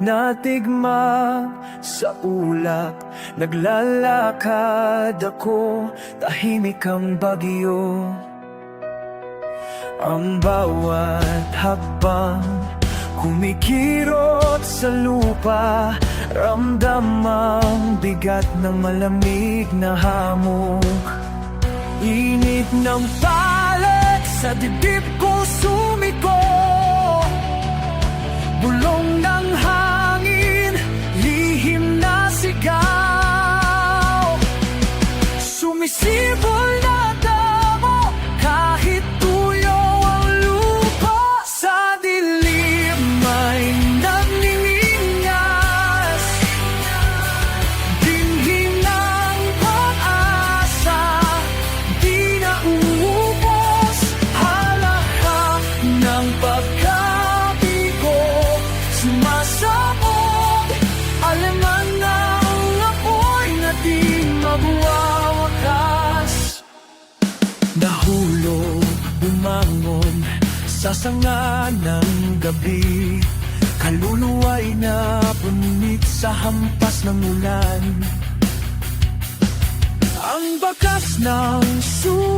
natigma sa ulap. Naglalakad ako, tahimik ang bagyo. Ang bawat hakbang Kumikirot sa lupa Ramdam ang bigat ng malamig na hamog. Init ng palat sa dibdib ko sumiko Bulong ng hangin, lihim na sigaw. Sumisibol Nahulog, bumangon Sa sanga ng gabi. Kaluluwa'y napunit sa hampas ng ulan. Ang bakas ng sugat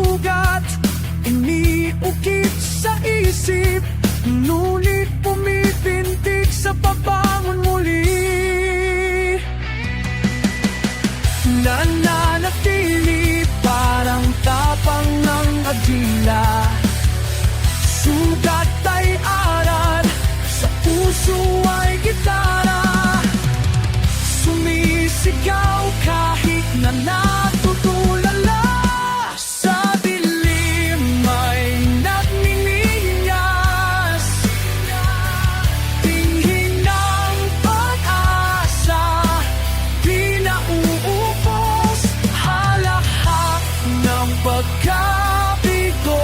pagkabigo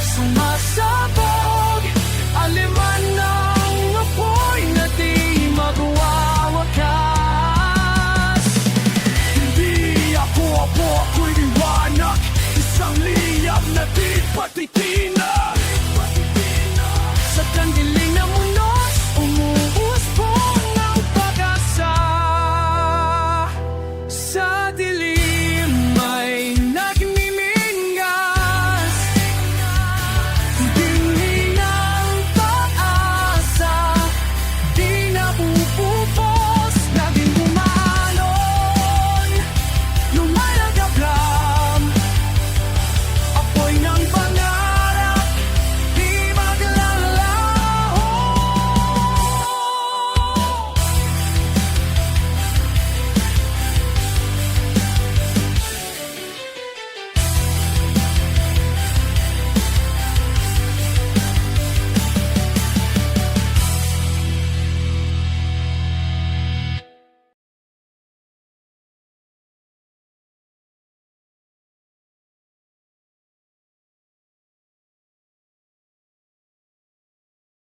Sumasabog. Aliman ng apoy na di magwawakas. Hindi ako, ako ako'y liwanag. Isang liyab na di patitip